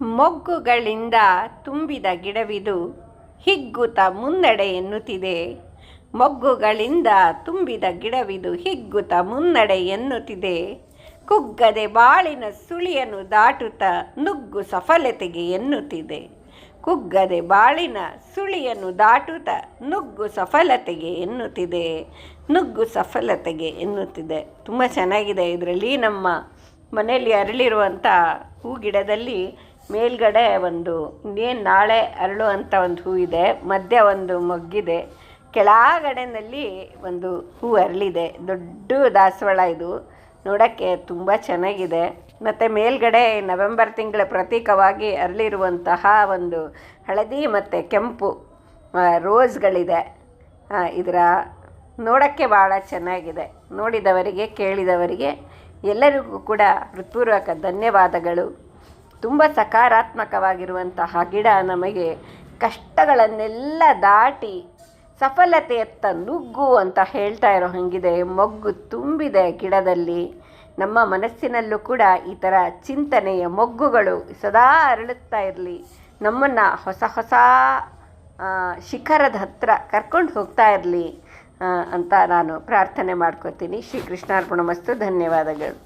ಮೊಗ್ಗುಗಳಿಂದ ತುಂಬಿದ ಗಿಡವಿದು ಹಿಗ್ಗುತ ಮುನ್ನಡೆ ಎನ್ನುತ್ತಿದೆ. ಮೊಗ್ಗುಗಳಿಂದ ತುಂಬಿದ ಗಿಡವಿದು ಹಿಗ್ಗುತ ಮುನ್ನಡೆ ಎನ್ನುತ್ತಿದೆ. ಕುಗ್ಗದೆ ಬಾಳಿನ ಸುಳಿಯನ್ನು ದಾಟುತ್ತ ನುಗ್ಗು ಸಫಲತೆಗೆ ಎನ್ನುತ್ತಿದೆ. ಕುಗ್ಗದೆ ಬಾಳಿನ ಸುಳಿಯನ್ನು ದಾಟುತ್ತ ನುಗ್ಗು ಸಫಲತೆಗೆ ಎನ್ನುತ್ತಿದೆ. ನುಗ್ಗು ಸಫಲತೆಗೆ ಎನ್ನುತ್ತಿದೆ. ತುಂಬ ಚೆನ್ನಾಗಿದೆ ಇದರಲ್ಲಿ ನಮ್ಮ ಮನೆಯಲ್ಲಿ ಅರಳಿರುವಂಥ ಹೂ ಗಿಡದಲ್ಲಿ ಮೇಲ್ಗಡೆ ಒಂದು ಇನ್ನೇನು ನಾಳೆ ಅರಳುವಂಥ ಒಂದು ಹೂ ಇದೆ, ಮಧ್ಯ ಒಂದು ಮೊಗ್ಗಿದೆ. ಕೆಳಗಡೆನಲ್ಲಿ ಒಂದು ಹೂ ಅರಳಿದೆ. ದೊಡ್ಡ ದಾಸವಾಳ ಇದು. ನೋಡೋಕ್ಕೆ ತುಂಬ ಚೆನ್ನಾಗಿದೆ. ಮತ್ತು ಮೇಲ್ಗಡೆ ನವೆಂಬರ್ ತಿಂಗಳ ಪ್ರತೀಕವಾಗಿ ಅರಳಿರುವಂತಹ ಒಂದು ಹಳದಿ ಮತ್ತು ಕೆಂಪು ರೋಸ್ಗಳಿದೆ. ಇದರ ನೋಡೋಕ್ಕೆ ಭಾಳ ಚೆನ್ನಾಗಿದೆ. ನೋಡಿದವರಿಗೆ, ಕೇಳಿದವರಿಗೆ ಎಲ್ಲರಿಗೂ ಕೂಡ ಹೃತ್ಪೂರ್ವಕ ಧನ್ಯವಾದಗಳು. ತುಂಬ ಸಕಾರಾತ್ಮಕವಾಗಿರುವಂತಹ ಗಿಡ ನಮಗೆ ಕಷ್ಟಗಳನ್ನೆಲ್ಲ ದಾಟಿ ಸಫಲತೆಯತ್ತ ನುಗ್ಗು ಅಂತ ಹೇಳ್ತಾ ಇರೋ ಹಾಗಿದೆ. ಮೊಗ್ಗು ತುಂಬಿದೆ ಗಿಡದಲ್ಲಿ. ನಮ್ಮ ಮನಸ್ಸಿನಲ್ಲೂ ಕೂಡ ಈ ಥರ ಚಿಂತನೆಯ ಮೊಗ್ಗುಗಳು ಸದಾ ಅರಳುತ್ತಾ ಇರಲಿ. ನಮ್ಮನ್ನು ಹೊಸ ಹೊಸ ಶಿಖರದ ಹತ್ರ ಕರ್ಕೊಂಡು ಹೋಗ್ತಾ ಇರಲಿ ಅಂತ ನಾನು ಪ್ರಾರ್ಥನೆ ಮಾಡ್ಕೋತೀನಿ. ಶ್ರೀ ಕೃಷ್ಣಾರ್ಪಣ ಮಸ್ತು. ಧನ್ಯವಾದಗಳು.